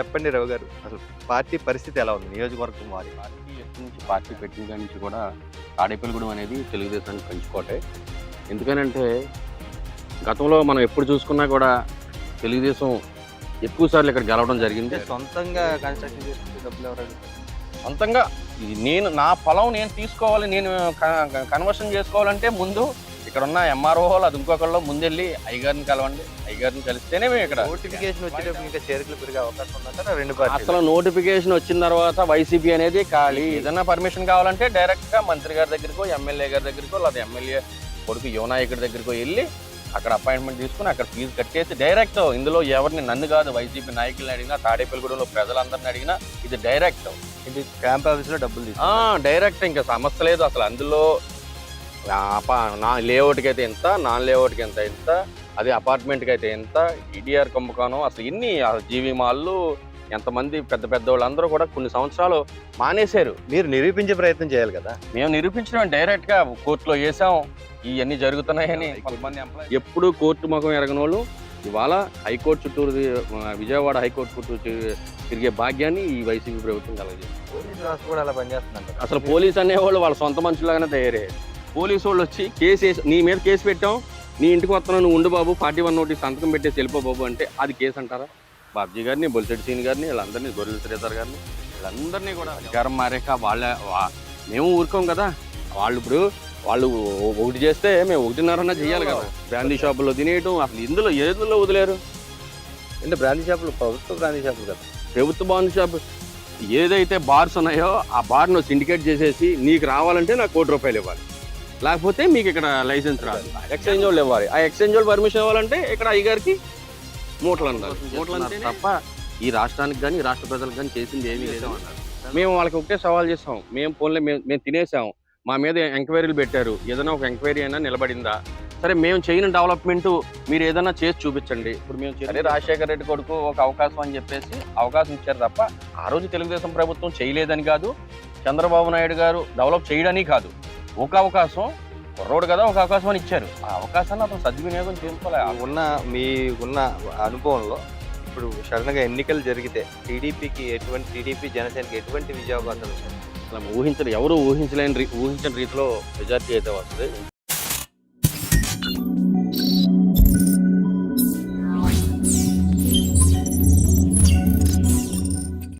చెప్పండి రవి గారు. అసలు పార్టీ పరిస్థితి ఎలా ఉంది? నియోజకవర్గం వారి పార్టీ ఎక్కడి నుంచి పార్టీ పెట్టిన కాడి నుంచి కూడా తాడేపల్లిగూడెం అనేది తెలుగుదేశానికి కంచుకోటే. ఎందుకనంటే గతంలో మనం ఎప్పుడు చూసుకున్నా కూడా తెలుగుదేశం ఎక్కువ సార్లు ఇక్కడ గెలవడం జరిగింది. సొంతంగా కన్స్ట్రక్షన్ చేసుకుంటే డబ్బులు ఎవరు? సొంతంగా నేను నా పొలం నేను తీసుకోవాలి నేను కన్వర్షన్ చేసుకోవాలంటే ముందు ఇక్కడ ఉన్న ఎంఆర్ఓ అది ఇంకొకళ్ళు ముందెళ్ళి అయ్యగారిని కలవండి. అయ్యగారిని కలిస్తేనే మేము ఇక్కడ నోటిఫికేషన్ వచ్చేటప్పుడు ఇంకా చేరికలు పెరిగే అవకాశం ఉందంటారా రెండు అసలు నోటిఫికేషన్ వచ్చిన తర్వాత వైసీపీ అనేది ఖాళీ. ఏదైనా పర్మిషన్ కావాలంటే డైరెక్ట్గా మంత్రి గారి దగ్గరకో ఎమ్మెల్యే గారి దగ్గరకో లేదా ఎమ్మెల్యే కొడుకు యువనాయకుడి దగ్గరకో వెళ్ళి అక్కడ అపాయింట్మెంట్ తీసుకుని అక్కడ ఫీజు కట్టేసి డైరెక్ట్ ఇందులో ఎవరిని నన్ను కాదు వైసీపీ నాయకుల్ని అడిగినా తాడేపల్లిగూడెంలో ప్రజలందరిని అడిగినా ఇది డైరెక్ట్ ఇది క్యాంప్ ఆఫీస్లో డబ్బులు డైరెక్ట్ ఇంకా సమస్య లేదు అసలు. అందులో నా లేఅవుట్కి అయితే ఎంత నాన్ లేఅవుట్కి ఎంత ఎంత అది అపార్ట్మెంట్కి అయితే ఎంత ఈడిఆర్ కుంభకోణం అసలు ఇన్ని జీవి మాల్లు ఎంతమంది పెద్ద పెద్ద వాళ్ళందరూ కూడా కొన్ని సంవత్సరాలు మానేశారు. మీరు నిరూపించే ప్రయత్నం చేయాలి కదా. మేము నిరూపించడం డైరెక్ట్గా కోర్టులో వేసాం ఇవన్నీ జరుగుతున్నాయని. కొంతమంది ఎప్పుడు కోర్టు ముఖం ఎరగని వాళ్ళు ఇవాళ హైకోర్టు చుట్టూరు విజయవాడ హైకోర్టు చుట్టూ తిరిగే భాగ్యాన్ని ఈ వైసీపీ ప్రభుత్వం పనిచేస్తుందంట అసలు పోలీస్ అనేవాళ్ళు వాళ్ళ సొంత మనుషులాగానే తయారయ్యారు. పోలీసు వాళ్ళు వచ్చి కేసు వేసి నీ మీద కేసు పెట్టాం నీ ఇంటికి వస్తున్నావు నువ్వు ఉండు బాబు. ఫార్టీ వన్ నోటీస్ సంతకం పెట్టేసి వెళ్ళిపో బాబు అంటే అది కేసు అంటారా? బాబ్జీ గారిని బొలిశెట్టి సీని గారిని వీళ్ళందరినీ గొర్రెల శ్రీధర్ గారిని వీళ్ళందరినీ కూడా అధికారం మారాక వాళ్ళ మేము ఊరుకోం కదా. వాళ్ళు ఇప్పుడు వాళ్ళు ఒకటి చేస్తే మేము ఒకటిన్నరన్నా చేయాలి కదా. బ్రాందీ షాపుల్లో తినేయటం అసలు ఇందులో ఏదులో వదిలేరు? అంటే బ్రాందీ షాపులు? ప్రభుత్వ బ్రాందీ షాపులు కదా. ప్రభుత్వ బాండ్ షాప్ ఏదైతే బార్స్ ఉన్నాయో ఆ బార్ను సిండికేట్ చేసేసి నీకు రావాలంటే నాకు కోటి రూపాయలు ఇవ్వాలి. లేకపోతే మీకు ఇక్కడ లైసెన్స్ రాదు. ఎక్స్చేంజ్ వాళ్ళు ఇవ్వాలి. ఆ ఎక్స్చేంజ్ వాళ్ళు పర్మిషన్ ఇవ్వాలంటే ఇక్కడ అయ్యగారికి మూటలు అన్నారు మూటలు అంతే తప్ప ఈ రాష్ట్రానికి కానీ రాష్ట్ర ప్రజలకు కానీ చేసింది ఏమీ లేదు. మేము వాళ్ళకి ఒకటే సవాల్ చేస్తాం. మేము ఫోన్లో మేము మేము తినేసాం. మా మీద ఎంక్వైరీలు పెట్టారు. ఏదైనా ఒక ఎంక్వైరీ అయినా నిలబడిందా? సరే మేము చేయని డెవలప్మెంట్ మీరు ఏదైనా చేసి చూపించండి. ఇప్పుడు మేము సరే రాజశేఖర రెడ్డి కొడుకు ఒక అవకాశం అని చెప్పేసి అవకాశం ఇచ్చారు తప్ప ఆ రోజు తెలుగుదేశం ప్రభుత్వం చేయలేదని కాదు. చంద్రబాబు నాయుడు గారు డెవలప్ చేయడని కాదు. ఒక అవకాశం కుర్రోడు కదా ఒక అవకాశం అని ఇచ్చారు. ఆ అవకాశాన్ని అతను సద్వినియోగం చేసుకోలే. ఉన్న మీ ఉన్న అనుభవంలో ఇప్పుడు సడన్గా ఎన్నికలు జరిగితే టీడీపీకి ఎటువంటి టీడీపీ జనసేనకి ఎటువంటి విజయావకాశాలు అసలు ఊహించరు ఎవరు ఊహించలేని రీ- ఊహించని రీతిలో మెజార్టీ అయితే వస్తుంది.